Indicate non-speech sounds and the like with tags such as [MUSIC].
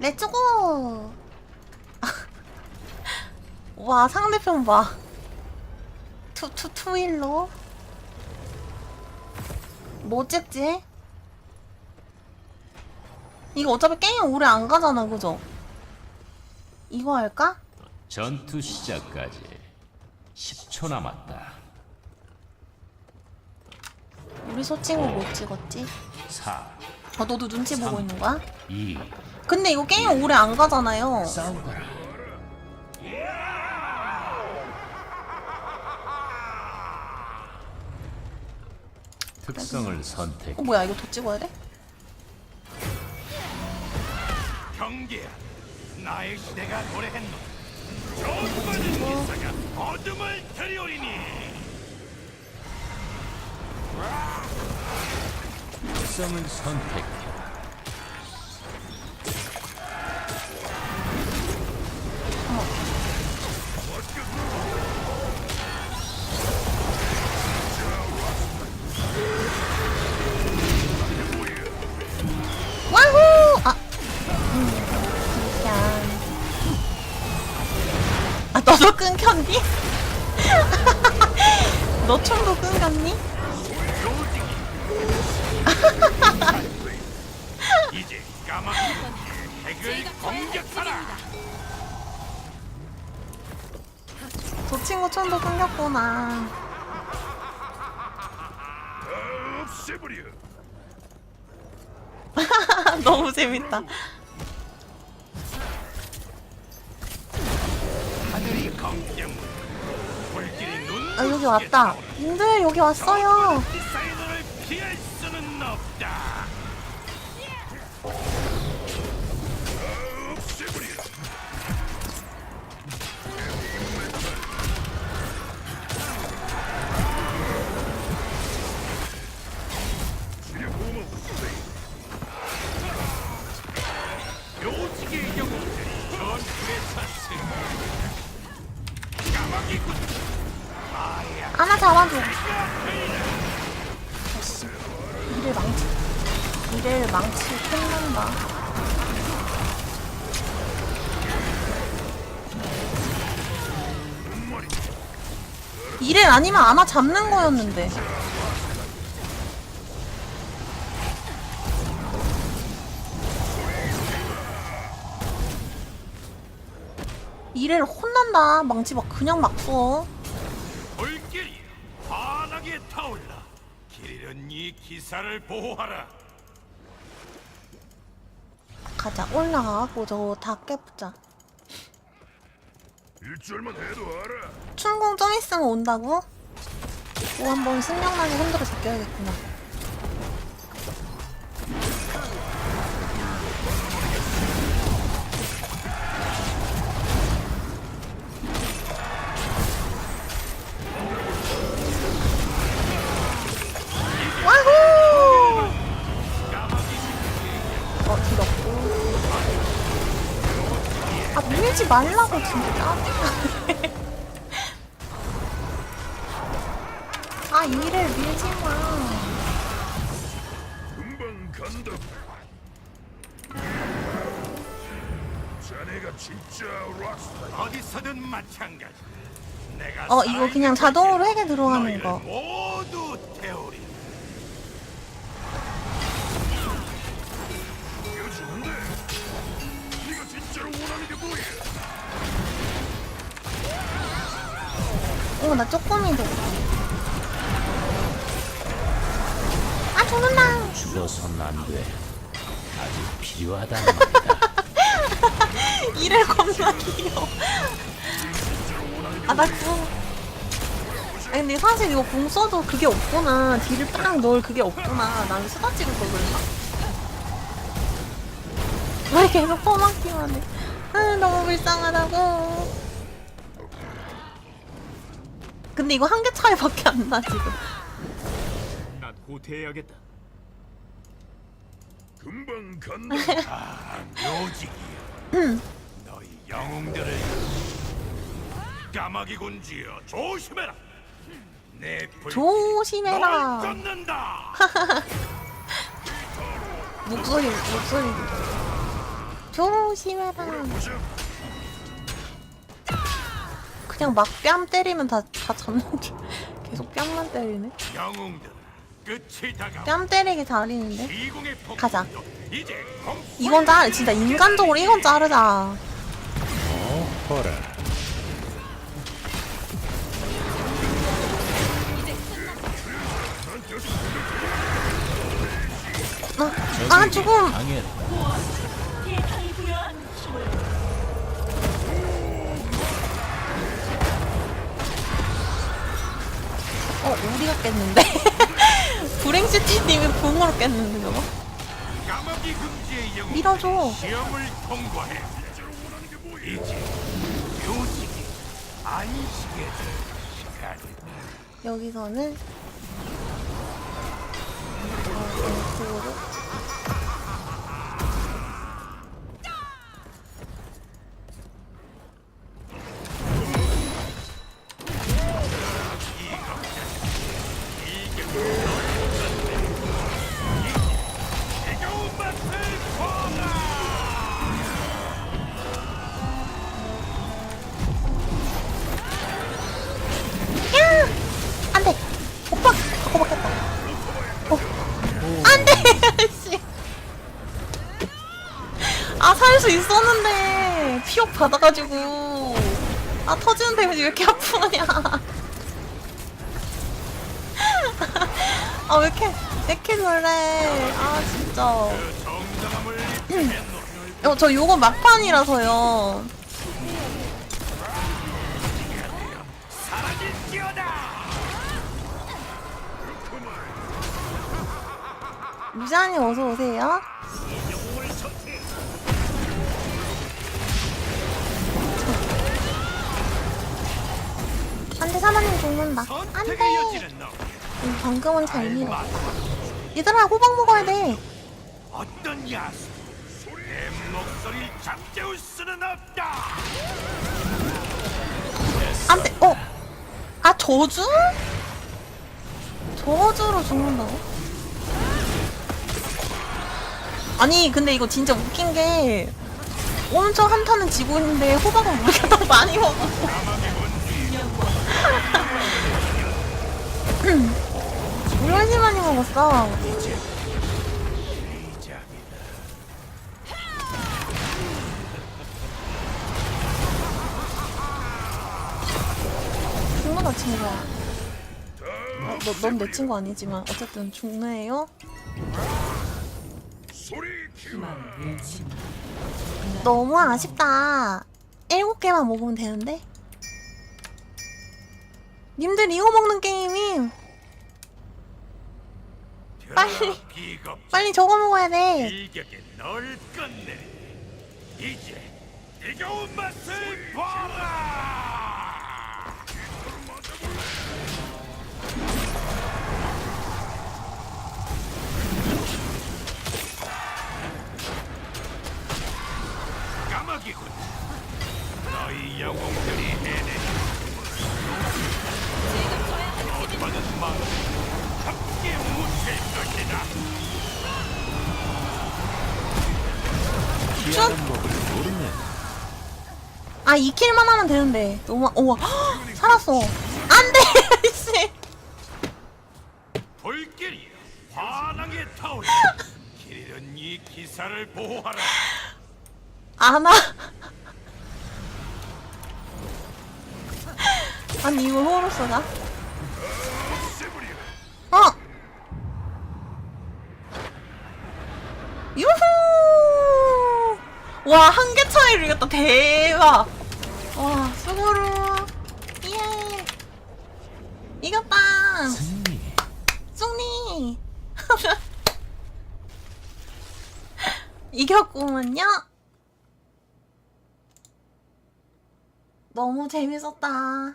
렛츠고! 와, 상대편 봐. 투, 투, 투일로? 뭐 찍지? 이거 어차피 게임 오래 안 가잖아, 그죠? 이거 할까? 전투 시작까지 10초 남았다. 우리 소친구 뭐 찍었지? 4, 아, 너도 눈치 보고 있는 거야? 2, 근데 이거 게임 오래 안 가잖아요. 싸우거라. 특성을 선택. 어, 뭐야, 이거 더 찍어야 돼? 경계야 나의 시대가 도래했노 조금만은 기사가 어둠을 들이오리니 특성을 선택. 와후! 아. 음. 아, 너도 [LAUGHS] 끊겼니? [LAUGHS] 너 총도 끊겼니? 이제 까마귀 핵을 공격하라 저 친구 총도 끊겼구나. 없애버려 [LAUGHS] 너무 재밌다. 하늘이 검정 불길이 눈 아, 여기 왔다. 님들, 여기 왔어요. 사이너를 피할 수 아씨. 이를 망치. 이를 망치 끝난다. 이를 아니면 아마 잡는 거였는데. 이를 혼난다. 망치 막 그냥 막 써. 불길이 환하게 타올라 길 잃은 이 기사를 보호하라. 가자 올라가고 저거 다 깨부자. 일주일만 해도 알아. 춘공 좀 있으면 온다고? 또 한번 신명나게 흔들어 제껴야겠구나 말라고, 진짜. 짜증나네. 아, 이를 밀지 마. 금방 간다. 자네가 진짜 락스타 어디서든 마찬가지. 내가 어, 이거 그냥 자동으로 핵에 들어가는 거. 모두 태우리. 이거 좋은데. 네가 진짜로 원하는 게 뭐야 어, 나 쪼꼬미도. 아, 죽는다. 죽어선 안 돼. 아직 필요하단 [LAUGHS] 말이다. 이를 겁나 귀여워. 아, 나 그거. 아니, 근데 사실 이거 공 써도 그게 없구나. 뒤를 딱 넣을 그게 없구나. 나는 수다 찍을 걸 그랬나? 왜 계속 퍼먹기만 해. 아, 너무 불쌍하다고. 근데 이거 한 개 차이밖에 안 나, 지금. 난 후퇴해야겠다 금방 간다 [LAUGHS] 아 묘직이야 너희 영웅들을 까마귀 군지여 조심해라 내 불길이 조심해라. 널 쫓는다 [LAUGHS] 목소리, 목소리. 조심해라. 보자. 그냥 막 뺨 때리면 다, 다 잡는 줄. [LAUGHS] 계속 뺨만 때리네. 영웅들 끝이 다가. 뺨 때리기 폭. 가자. 이제. 이건 짜, 진짜 인간적으로 이건 자르자. 어, 보라. 아, 아 조금. 당했다. 우리가 깼는데? [LAUGHS] 불행시티님이 붕으로 깼는데, 저거? 밀어줘. 시험을 통과해. 이제 안식에 들 시간이다. 여기서는 어, 왼쪽으로 수 있었는데. 피욕 받아가지고. 아, 터지는 데미지 왜 이렇게 아프냐. [LAUGHS] 아, 왜 이렇게, 왜 이렇게 놀래. 아, 진짜. 어, 저 요거 막판이라서요. 루자님 어서 오세요. 안돼 사마님 죽는다. 안돼. 음, 방금은 잘 밀었다. 얘들아 호박 먹어야 돼. 어떤 야수 내 목소리를 잠재울 수는 없다. 안돼. 어. 아 저주? 저주로 죽는다고? 아니 근데 이거 진짜 웃긴 게 엄청 한타는 지고 있는데 호박은 우리가 더 많이 먹어. 우 [LAUGHS] 리 훨씬 많이 먹었어. 죽는다 친구야. 어, 넌내 친구 아니지만 어쨌든 키워. 너무 아쉽다. 일곱 개만 먹으면 되는데. 님들 이거 먹는 게임임. 빨리. 빨리 저거 먹어야 돼. 일격에 널 끝내. 이제 뜨거운 맛을 봐라. 모르네. 아, 2킬만 하면 되는데. 너무, 우와, 헉, [GASPS] 살았어. 안 돼! [LAUGHS] 씨. 불길이 환하게 타오르. 길은 이 기사를 보호하라. 안 와. [LAUGHS] 아니, 이걸 호로써가? 세부리 어! 유후! 와, 한 개 차이로 이겼다. 대박! 와, 수고로. 예! 이겼다! 승리. 쑥니! [LAUGHS] 이겼구만요? 너무 재밌었다.